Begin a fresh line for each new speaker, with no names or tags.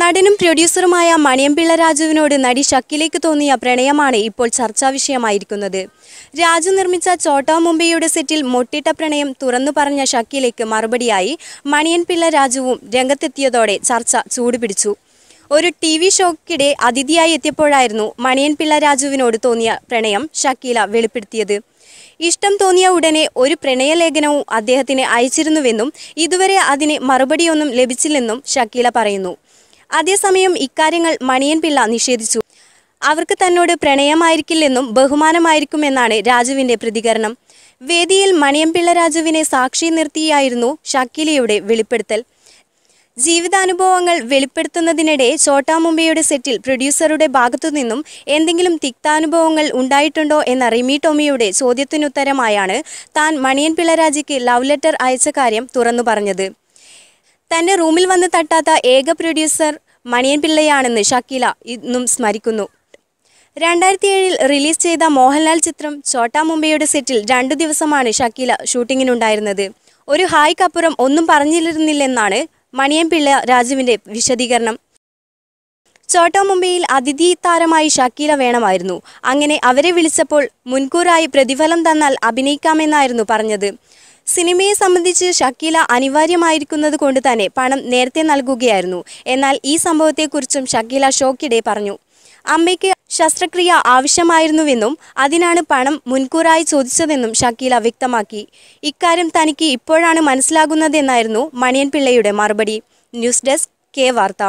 നടനും പ്രൊഡ്യൂസറുമായ മണിയമ്പിള്ള രാജുവിനോട് നടി ഷക്കിലേക്ക് തോന്നിയ പ്രണയമാണ് ഇപ്പോൾ ചർച്ചാ വിഷയമായിരിക്കുന്നത്. രാജു നിർമ്മിച്ച ചോട്ടാ മുംബൈയുടെ സെറ്റിൽ മൊട്ടിട്ട പ്രണയം തുറന്നു പറഞ്ഞ ഷക്കിലേക്ക് മറുപടിയായി മണിയൻപിള്ള രാജുവും രംഗത്തെത്തിയതോടെ ചർച്ച ചൂടുപിടിച്ചു. ഒരു ടി വി ഷോക്കിടെ അതിഥിയായി എത്തിയപ്പോഴായിരുന്നു മണിയൻപിള്ള രാജുവിനോട് തോന്നിയ പ്രണയം ഷക്കീല വെളിപ്പെടുത്തിയത്. ഇഷ്ടം തോന്നിയ ഉടനെ ഒരു പ്രണയലേഖനവും അദ്ദേഹത്തിന് അയച്ചിരുന്നുവെന്നും ഇതുവരെ അതിന് മറുപടിയൊന്നും ലഭിച്ചില്ലെന്നും ഷക്കീല പറയുന്നു. അതേസമയം ഇക്കാര്യങ്ങൾ മണിയൻ പിള്ള നിഷേധിച്ചു. അവർക്ക് തന്നോട് പ്രണയമായിരിക്കില്ലെന്നും ബഹുമാനമായിരിക്കുമെന്നാണ് രാജുവിന്റെ പ്രതികരണം. വേദിയിൽ മണിയൻപിള്ള രാജുവിനെ സാക്ഷി നിർത്തിയായിരുന്നു ഷക്കിലിയുടെ വെളിപ്പെടുത്തൽ. ജീവിതാനുഭവങ്ങൾ വെളിപ്പെടുത്തുന്നതിനിടെ ചോട്ടാ മുംബൈയുടെ സെറ്റിൽ പ്രൊഡ്യൂസറുടെ ഭാഗത്തു നിന്നും എന്തെങ്കിലും തിക്താനുഭവങ്ങൾ ഉണ്ടായിട്ടുണ്ടോ എന്ന റിമി ടോമിയുടെ ചോദ്യത്തിനുത്തരമായാണ് താൻ മണിയൻ പിള്ളരാജിക്ക് ലവ് ലെറ്റർ അയച്ച കാര്യം തുറന്നു പറഞ്ഞത്. തന്റെ റൂമിൽ വന്ന് തട്ടാത്ത ഏക പ്രൊഡ്യൂസർ മണിയൻ പിള്ളയാണെന്ന് ഷക്കീല ഇന്നും സ്മരിക്കുന്നു. രണ്ടായിരത്തി ഏഴിൽ റിലീസ് ചെയ്ത മോഹൻലാൽ ചിത്രം ചോട്ടാ മുംബൈയുടെ സെറ്റിൽ രണ്ടു ദിവസമാണ് ഷക്കീല ഷൂട്ടിങ്ങിനുണ്ടായിരുന്നത്. ഒരു ഹായ്ക്കപ്പുറം ഒന്നും പറഞ്ഞിരുന്നില്ലെന്നാണ് മണിയൻ പിള്ള രാജുവിന്റെ വിശദീകരണം. ചോട്ടാ മുംബൈയിൽ അതിഥി താരമായി ഷക്കീല വേണമായിരുന്നു. അങ്ങനെ അവരെ വിളിച്ചപ്പോൾ മുൻകൂറായി പ്രതിഫലം തന്നാൽ അഭിനയിക്കാമെന്നായിരുന്നു പറഞ്ഞത്. സിനിമയെ സംബന്ധിച്ച് ഷക്കീല അനിവാര്യമായിരിക്കുന്നത് കൊണ്ട് തന്നെ പണം നേരത്തെ നൽകുകയായിരുന്നു. എന്നാൽ ഈ സംഭവത്തെക്കുറിച്ചും ഷക്കീല ഷോക്കിടെ പറഞ്ഞു. അമ്മയ്ക്ക് ശസ്ത്രക്രിയ ആവശ്യമായിരുന്നുവെന്നും അതിനാണ് പണം മുൻകൂറായി ചോദിച്ചതെന്നും ഷക്കീല വ്യക്തമാക്കി. ഇക്കാര്യം തനിക്ക് ഇപ്പോഴാണ് മനസ്സിലാകുന്നതെന്നായിരുന്നു മണിയൻ പിള്ളയുടെ മറുപടി. ന്യൂസ് ഡെസ്ക് കെ വാർത്ത.